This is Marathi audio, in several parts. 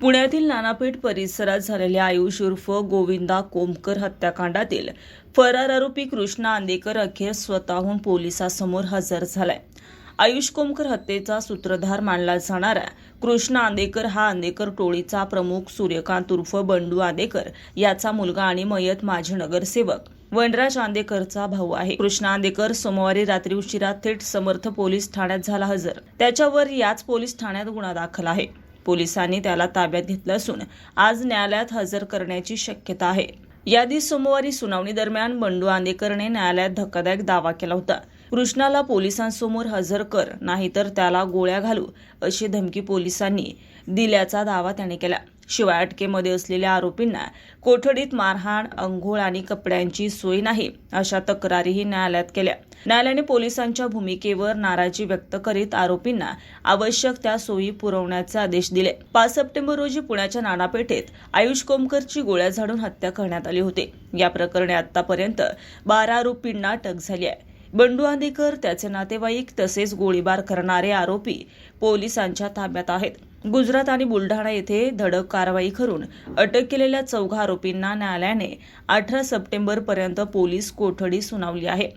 पुण्यातील नानापेठ परिसरात झालेल्या आयुष उर्फ गोविंदा कोमकर हत्याकांडातील फरार आरोपी कृष्णा आंदेकर अखेर स्वतःहून पोलिसासमोर हजर झालाय. आयुष कोमकर हत्येचा सूत्रधार मानला जाणारा कृष्णा आंदेकर हा आंदेकर टोळीचा प्रमुख सूर्यकांत उर्फ बंडू आंदेकर याचा मुलगा आणि मयत माजी नगरसेवक वनराज आंदेकरचा भाऊ आहे. कृष्णा आंदेकर सोमवारी रात्री उशिरा थेट समर्थ पोलीस ठाण्यात झाला हजर. त्याच्यावर याच पोलीस ठाण्यात गुन्हा दाखल आहे. पोलिसांनी त्याला ताब्यात घेतलं असून आज न्यायालयात हजर करण्याची शक्यता आहे. याआधी सोमवारी सुनावणी दरम्यान बंडू आंदेकरने न्यायालयात धक्कादायक दावा केला होता. कृष्णाला पोलिसांसमोर हजर कर नाहीतर त्याला गोळ्या घालू अशी धमकी पोलिसांनी दिल्याचा दावा त्याने केला. शिवाय अटकेमध्ये असलेल्या आरोपींना कोठडीत मारहाण अंघोळ आणि कपड्यांची सोय नाही अशा तक्रारीही न्यायालयात केल्या. न्यायालयाने पोलिसांच्या भूमिकेवर नाराजी व्यक्त करीत आरोपींना आवश्यक त्या सोयी पुरवण्याचे आदेश दिले. पाच सप्टेंबर रोजी पुण्याच्या नानापेठेत आयुष कोमकरची गोळ्या झाडून हत्या करण्यात आली होती. या प्रकरणी आतापर्यंत बारा आरोपींना अटक झाली आहे. बंडू आंदेकर त्याचे नातेवाईक तसेच गोळीबार करणारे आरोपी पोलिसांच्या ताब्यात आहेत. गुजरात आणि बुलढाणा येथे धडक कारवाई करून अटक केलेल्या चौघा आरोपींना न्यायालयाने अठरा सप्टेंबर पर्यंत पोलीस कोठडी सुनावली आहे.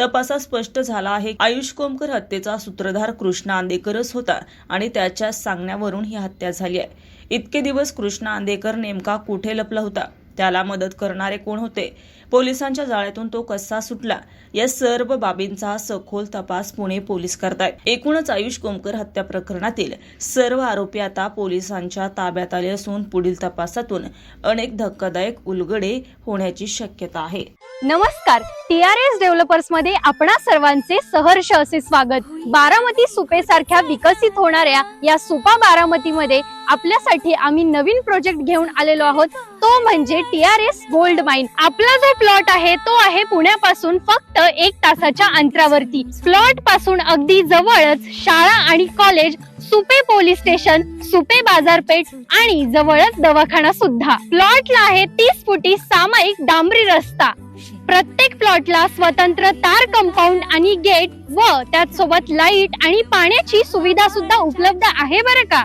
तपासात स्पष्ट झाला आहे आयुष कोमकर हत्येचा सूत्रधार कृष्णा आंदेकरच होता आणि त्याच्या सांगण्यावरून ही हत्या झाली आहे. इतके दिवस कृष्णा आंदेकर नेमका कुठे लपला होता? त्याला मदत करणारे कोण होते? पोलिसांच्या जाळ्यातून तो कसा सुटला? या सर्व बाबींचा सखोल तपास पुणे पोलीस करतायत. एकूणच आयुष कोमकर हत्या प्रकरणातील सर्व आरोपी आता पोलिसांच्या ताब्यात आले असून पुढील तपासातून अनेक धक्कादायक उलगडे होण्याची शक्यता आहे. नमस्कार. टी आर एस डेव्हलपर्समध्ये आपणा सर्वांचे सहर्ष असे स्वागत. बारामती सुपे सारख्या विकसित होणाऱ्या या सुपा बारामती मध्ये आपल्यासाठी आम्ही नवीन प्रोजेक्ट घेऊन आलेलो आहोत. तो म्हणजे T R S gold mine आपला जो प्लॉट आहे तो आहे पुण्यापासून फक्त एक तासाच्या अंतरावरती. प्लॉटपासून अगदी जवळच शाळा आणि college Supe police station Supe बाजारपेठ आणि जवळच दवाखाना सुद्धा. प्लॉटला आहे तीस फुटी सामायिक डांबरी रस्ता. प्रत्येक प्लॉटला स्वतंत्र तार कंपाऊंड आणि गेट व त्यात सोबत लाइट आणि पाण्याची सुविधा सुद्धा उपलब्ध आहे बरं का?